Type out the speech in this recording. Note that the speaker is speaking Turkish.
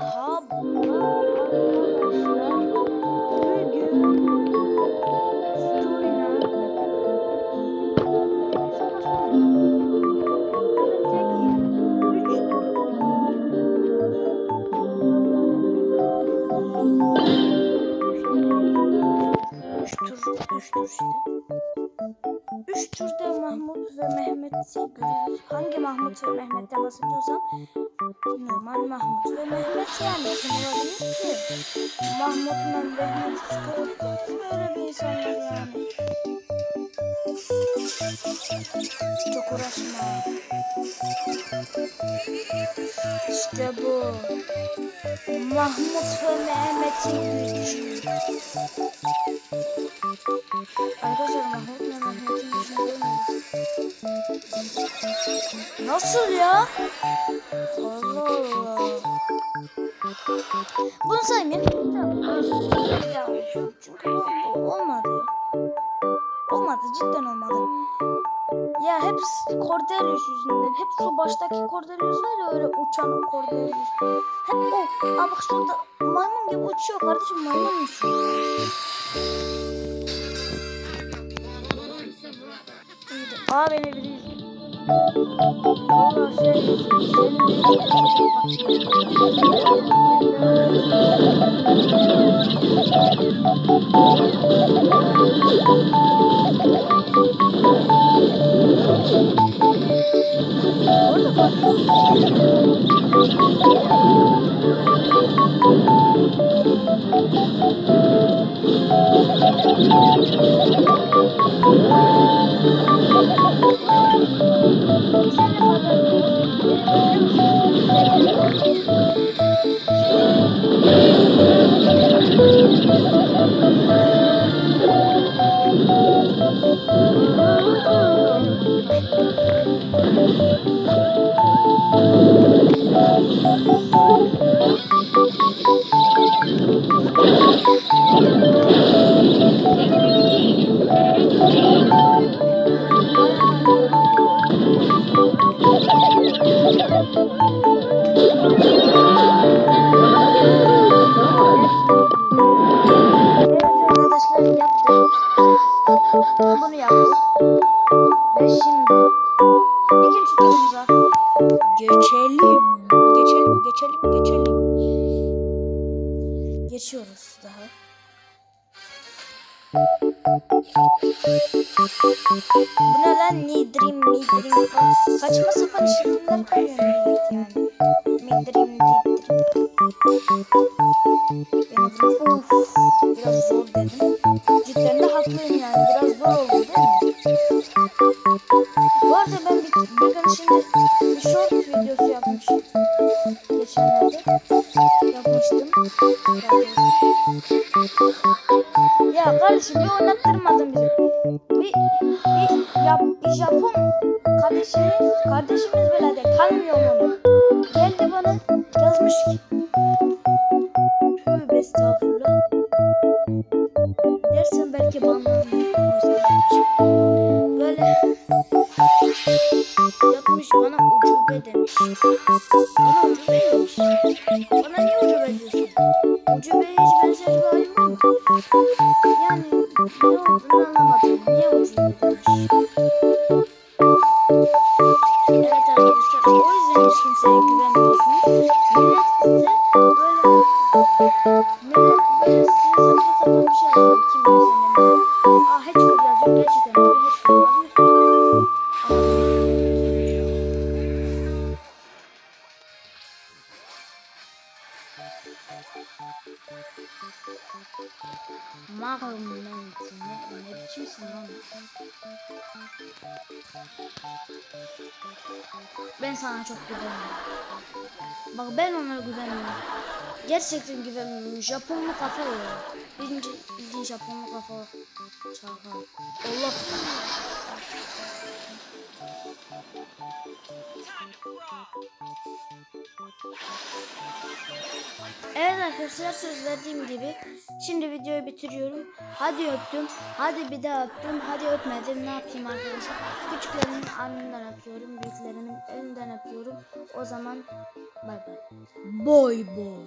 Üç tur, üç tur işte. Üç turda Mahmut ve Mehmet'i görüyoruz. Hangi Mahmut ve Mehmet'ten bahsediyorsam normal Mahmut ve Mehmet yani kim olabilir ki? Mahmut ve Mehmet çıkarabildiniz böyle bir insanlar yani. Çok uğraşma. İşte bu. Mahmut ve Mehmet'in gücü. Görmediniz. Nasıl ya? Allah Allah. Bunu saymayayım. Çünkü olmadı. Olmadı cidden olmadı. Ya hep Cordelius yüzünden. Hep şu baştaki Cordelius var ya öyle uçan Cordelius. Hep o. Aa bak şurada gibi uçuyor kardeşim maymun musun? Aa beni biri izliyor. Bunu yaptım. Ve şimdi ikinci turumuza geçelim. Geçelim, geçelim, geçelim. Geçiyoruz daha. Bu ne lan? Nidrim, Nidrim falan. Saçma sapan isimler koyuyor millet yani. Midrim, Nidrim. Benim of biraz zor dedim. Cidden Geçenlerde yapmıştım. Ya kardeşim bir oynattırmadın bizi. Bir, yap, bir Japon kardeşimiz, kardeşimiz bile de tanımıyor onu. Geldi bana yazmış ki bana ucube demiş. Bana ucube demiş. Bana niye ucube diyorsun? Ucubeye hiç benzer bir halim mı? Yani ne olduğunu anlamadım. Niye ucube demiş? Mahmut ne, ne biçimsin lan? Ben sana çok güveniyorum. Bak ben ona güvenmiyorum. Gerçekten güvenmiyorum. Japonlu kafa ya. Birinci bildiğin Japonlu kafa. Çaka. Allah. Evet arkadaşlar söz verdiğim gibi şimdi videoyu bitiriyorum. Hadi öptüm. Hadi bir daha öptüm. Hadi öpmedim. Ne yapayım arkadaşlar? Küçüklerimin alnından öpüyorum. Büyüklerimin elinden öpüyorum. O zaman bay bay. Boy boy.